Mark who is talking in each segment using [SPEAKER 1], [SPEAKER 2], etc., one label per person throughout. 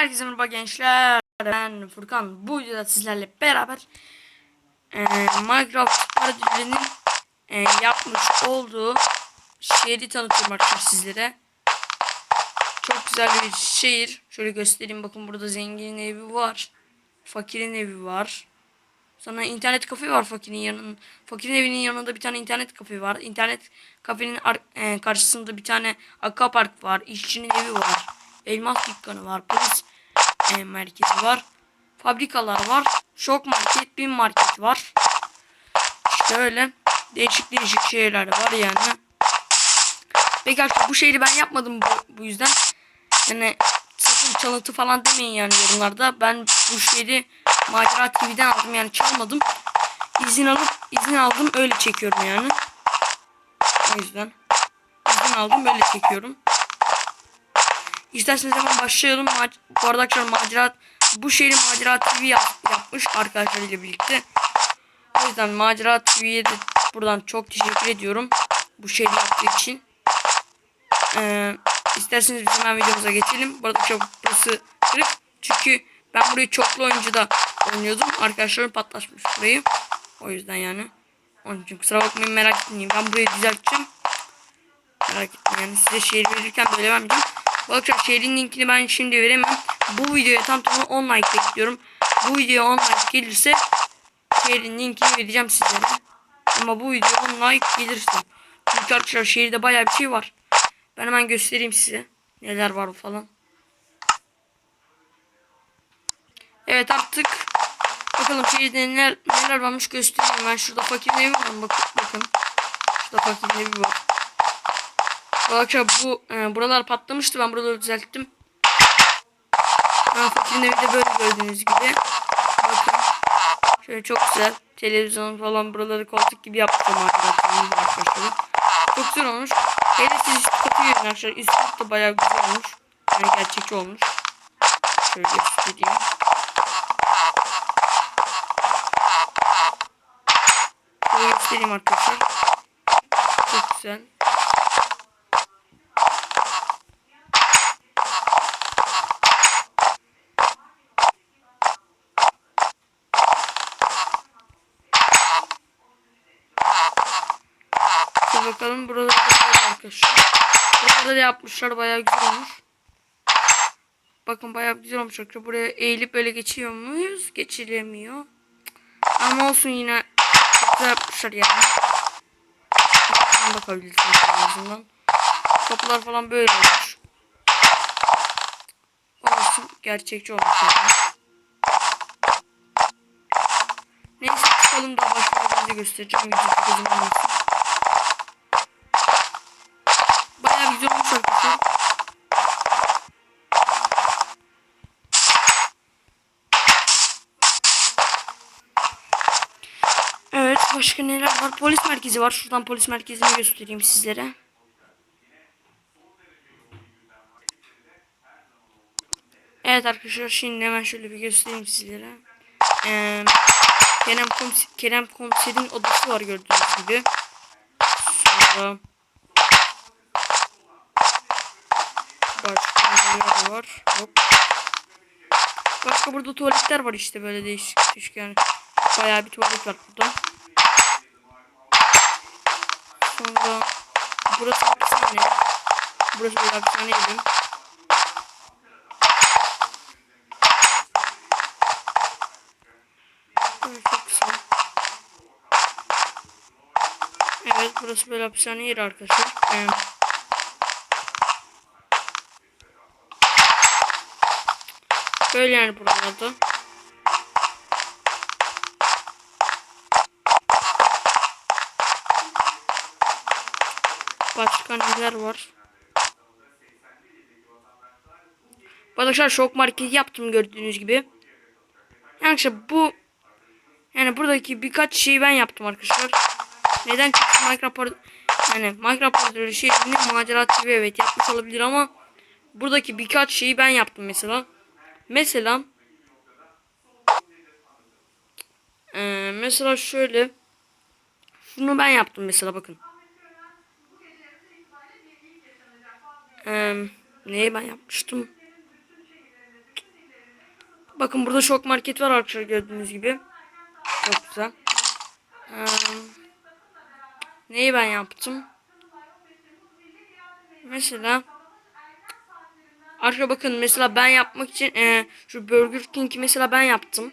[SPEAKER 1] Herkese merhaba gençler. Ben Furkan. Bu videoda sizlerle beraber e, Minecraft Paradise'nin e, yapmış olduğu şehri tanıtıyorum arkadaşlar sizlere. Çok güzel bir şehir. Şöyle göstereyim. Bakın burada zenginin evi var. Fakirin evi var. Sonra internet kafe var fakirin yanının. Fakirin evinin yanında bir tane internet kafe var. İnternet kafenin e, karşısında bir tane aquapark var. İşçinin evi var. Elmas dükkanı var. Polis e, merkezi var. Fabrikalar var. Şok market, bin market var. İşte öyle. Değişik değişik şeyler var yani. Peki arkadaşlar bu şehri ben yapmadım bu, bu yüzden. Yani sakın çalıntı falan demeyin yani yorumlarda. Ben bu şehri Macera TV'den aldım yani çalmadım. İzin alıp izin aldım öyle çekiyorum yani. O yüzden izin aldım böyle çekiyorum. İsterseniz hemen başlayalım. Ma- Bu arada arkadaşlar macera bu şehri Macera TV yap- yapmış arkadaşlarıyla birlikte. O yüzden Macera TV'ye de buradan çok teşekkür ediyorum. Bu şehri yaptığı için. Ee, isterseniz biz hemen videomuza geçelim. Bu arada çok burası kırık. Çünkü ben burayı çoklu oyuncuda oynuyordum. Arkadaşlarım patlaşmış burayı. O yüzden yani. Onun için kusura bakmayın merak etmeyin. Ben burayı düzelteceğim. Merak etmeyin yani size şehir verirken böyle vermeyeceğim. Arkadaşlar şehrin linkini ben şimdi veremem. Bu videoya tam tamına 10 like bekliyorum. Bu videoya 10 like gelirse şehrin linkini vereceğim sizlere. Ama bu video 10 like gelirse. Çünkü arkadaşlar şehirde bayağı bir şey var. Ben hemen göstereyim size. Neler var falan. Evet artık bakalım şehirde neler, neler varmış göstereyim. Ben şurada fakirin evi var. Bakın, bakın. Şurada fakirin evi var. Akşam bu e, buralar patlamıştı. Ben buraları düzelttim. Ha, fakirin evi de böyle gördüğünüz gibi. Bakın. Şöyle çok güzel. Televizyon falan buraları koltuk gibi yaptım arkadaşlar. Çok güzel olmuş. Hele siz üst katı görün arkadaşlar. Üst kat da bayağı güzel olmuş. Yani gerçekçi olmuş. Şöyle göstereyim. Şöyle göstereyim arkadaşlar. Çok güzel. Bakalım burada da arkadaşlar. Burada da yapmışlar bayağı güzel olmuş. Bakın bayağı güzel olmuş arkadaşlar. Buraya eğilip böyle geçiyor muyuz? Geçilemiyor. Ama olsun yine güzel yapmışlar yani. Bakabilirsiniz en azından. Kapılar falan böyle olmuş. Olsun gerçekçi olmuş yani. Neyse çıkalım da başka bir göstereceğim. Video çok uzun olmasın. Başka neler var? Polis merkezi var. Şuradan polis merkezini göstereyim sizlere. Evet arkadaşlar şimdi hemen şöyle bir göstereyim sizlere. Ee, Kerem, Komis Kerem komiserin odası var gördüğünüz gibi. Sonra Başka neler var? Yok. Başka burada tuvaletler var işte böyle değişik değişik yani. Bayağı bir tuvalet var burada. Sonra burası hapishane. Burası böyle hapishane yedim. Evet. Evet burası böyle hapishane yeri arkadaşlar. Ee, Böyle yani buralarda. Başka neler var? Arkadaşlar şok market yaptım gördüğünüz gibi. Yani işte bu yani buradaki birkaç şeyi ben yaptım arkadaşlar. Neden çünkü Minecraft yani Minecraft böyle şeyini macera TV evet yapmış olabilir ama buradaki birkaç şeyi ben yaptım mesela. Mesela ee, mesela şöyle şunu ben yaptım mesela bakın. Ee, neyi ben yapmıştım? Bakın burada şok market var arkadaşlar gördüğünüz gibi. Çok güzel. Ee, neyi ben yaptım? Mesela Arkadaşlar bakın mesela ben yapmak için e, şu Burger King'i mesela ben yaptım.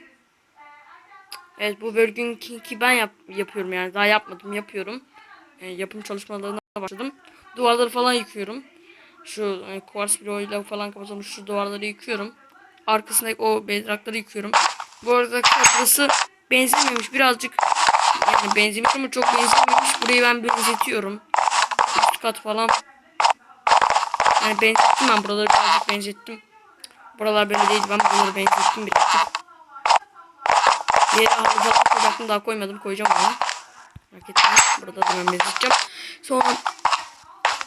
[SPEAKER 1] Evet bu Burger King'i ben yap, yapıyorum yani daha yapmadım yapıyorum. E, yapım çalışmalarına başladım. Duvarları falan yıkıyorum. Şu e, kuvars bloğuyla falan kapatılmış şu duvarları yıkıyorum. Arkasındaki o bedrakları yıkıyorum. Bu arada burası benzememiş birazcık yani benzemiş ama çok benzememiş. Burayı ben benzetiyorum. Üst kat falan yani benzettim ben buraları birazcık benzettim. Buralar böyle değil ben buraları benzettim birazcık. Diğer halı falan koyacaktım daha koymadım koyacağım onu. Merak burada da ben benzeteceğim. Sonra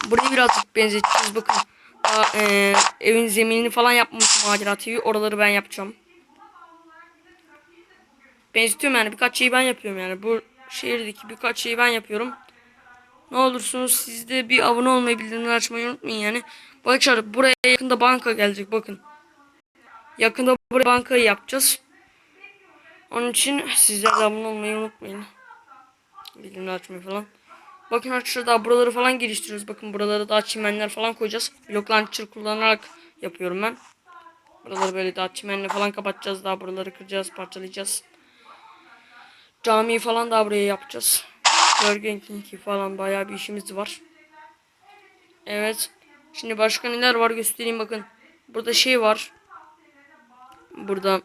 [SPEAKER 1] burayı birazcık benzeteceğiz bakın. Daha, e, evin zeminini falan yapmışım Macera TV oraları ben yapacağım. Benzetiyorum yani birkaç şeyi ben yapıyorum yani bu şehirdeki birkaç şeyi ben yapıyorum. Ne olursunuz siz de bir abone olmayı bildirimleri açmayı unutmayın yani. Bakın buraya yakında banka gelecek bakın. Yakında buraya bankayı yapacağız. Onun için sizler de abone olmayı unutmayın. Bildirimleri açmayı falan. Bakın arkadaşlar daha buraları falan geliştiriyoruz. Bakın buralara daha çimenler falan koyacağız. Block launcher kullanarak yapıyorum ben. Buraları böyle daha çimenle falan kapatacağız. Daha buraları kıracağız, parçalayacağız. Camiyi falan daha buraya yapacağız. Burger King'i falan bayağı bir işimiz var. Evet. Şimdi başka neler var göstereyim bakın. Burada şey var. Burada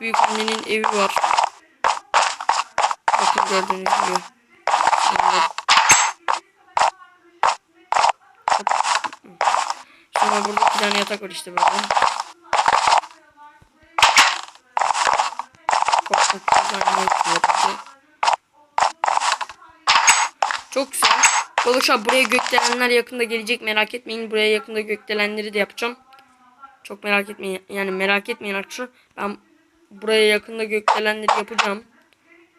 [SPEAKER 1] büyük annenin evi var. Bakın gördüğünüz gibi. Evet. Sonra burada bir tane yatak var işte böyle. Korkunç bir. Çok güzel. Arkadaşlar buraya gökdelenler yakında gelecek merak etmeyin. Buraya yakında gökdelenleri de yapacağım. Çok merak etmeyin. Yani merak etmeyin arkadaşlar. Ben buraya yakında gökdelenleri yapacağım.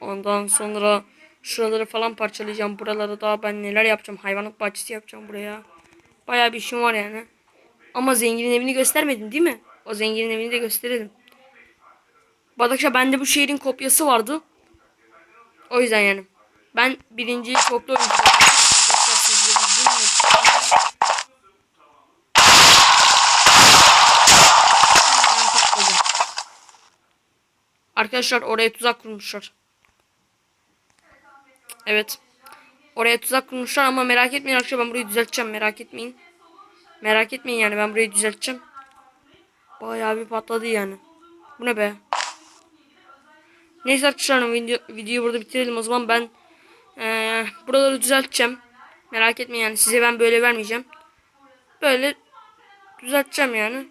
[SPEAKER 1] Ondan sonra şuraları falan parçalayacağım. Buralara daha ben neler yapacağım. Hayvanat bahçesi yapacağım buraya. Bayağı bir işim var yani. Ama zenginin evini göstermedim değil mi? O zenginin evini de gösterelim. Badakşa bende bu şehrin kopyası vardı. O yüzden yani. Ben? Hemen patladı. Arkadaşlar oraya tuzak kurmuşlar. Evet. Oraya tuzak kurmuşlar ama merak etmeyin arkadaşlar ben burayı düzelteceğim merak etmeyin. Merak etmeyin yani ben burayı düzelteceğim. Bayağı bir patladı yani. Bu ne be? Neyse arkadaşlar video, videoyu burada bitirelim o zaman ben ee, buraları düzelteceğim. Merak etmeyin yani size ben böyle vermeyeceğim. Böyle düzelteceğim yani.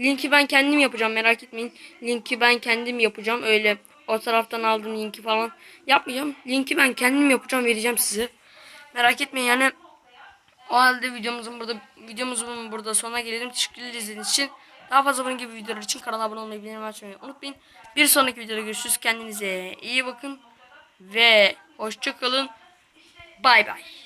[SPEAKER 1] Linki ben kendim yapacağım merak etmeyin. Linki ben kendim yapacağım. Öyle o taraftan aldım linki falan yapmayacağım. Linki ben kendim yapacağım vereceğim size. Merak etmeyin yani. O halde videomuzun burada videomuzun burada sonuna gelelim. Teşekkürler izlediğiniz için. Daha fazla bunun gibi videolar için kanala abone olmayı, bildirim açmayı unutmayın. Bir sonraki videoda görüşürüz. Kendinize iyi bakın. Ve hoşçakalın. Bay bay.